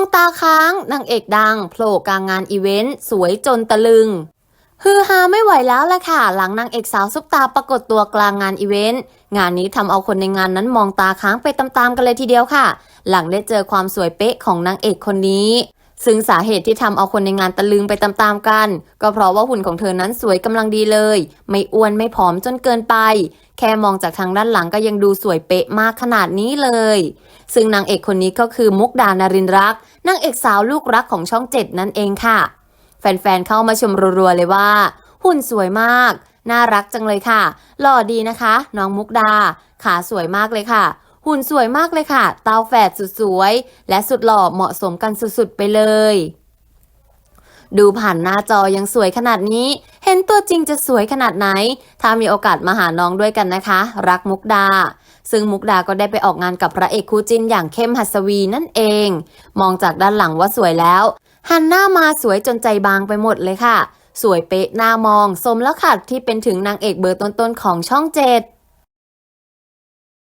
องตาค้างนางเอกดังโผล่กลางงานอีเวนต์สวยจนตะลึง ฮือฮาไม่ไหวแล้วล่ะค่ะ หลังนางเอกสาวซุปตาปรากฏตัวกลางงานอีเวนต์งานนี้ทำเอาคนในงานนั้นมองตาค้างไปตามๆกันเลยทีเดียวค่ะ หลังได้เจอความสวยเป๊ะของนางเอกคนนี้ ซึ่งสาเหตุที่ทำเอาคนในงานตะลึงไปตามๆกัน ก็เพราะว่าหุ่นของเธอนั้นสวยกำลังดีเลย ไม่อ้วนไม่ผอมจนเกินไป แค่มองจากทางด้านหลังก็ยังดูสวยเป๊ะมากขนาดนี้เลย ซึ่งนางเอกคนนี้ก็คือมุกดานารินรักนางเอกสาวลูกรักของช่องเจ็ดนั่นเองค่ะ แฟนๆเข้ามาชมรัวๆเลยว่า หุ่นสวยมาก น่ารักจังเลยค่ะ หล่อดีนะคะ น้องมุกดา ขาสวยมากเลยค่ะ หุ่นสวยมากเลยค่ะ เตาแฝดสุดสวย และสุดหล่อเหมาะสมกันสุดๆไปเลย ดูผ่านหน้าจอยังสวยขนาดนี้ เห็นตัวจริงจะสวยขนาดไหน ถ้ามีโอกาสมาหาน้องด้วยกันนะคะ รักมุกดา ซึ่งมุกดาก็ได้ไปออกงานกับพระเอกคู่จิ้นอย่างเข้มหัสวีนั่นเอง มองจากด้านหลังว่าสวยแล้ว หันหน้ามาสวยจนใจบางไปหมดเลยค่ะ สวยเป๊ะหน้ามอง สมแล้วค่ะที่เป็นถึงนางเอกเบอร์ต้นๆของช่องเจ็ด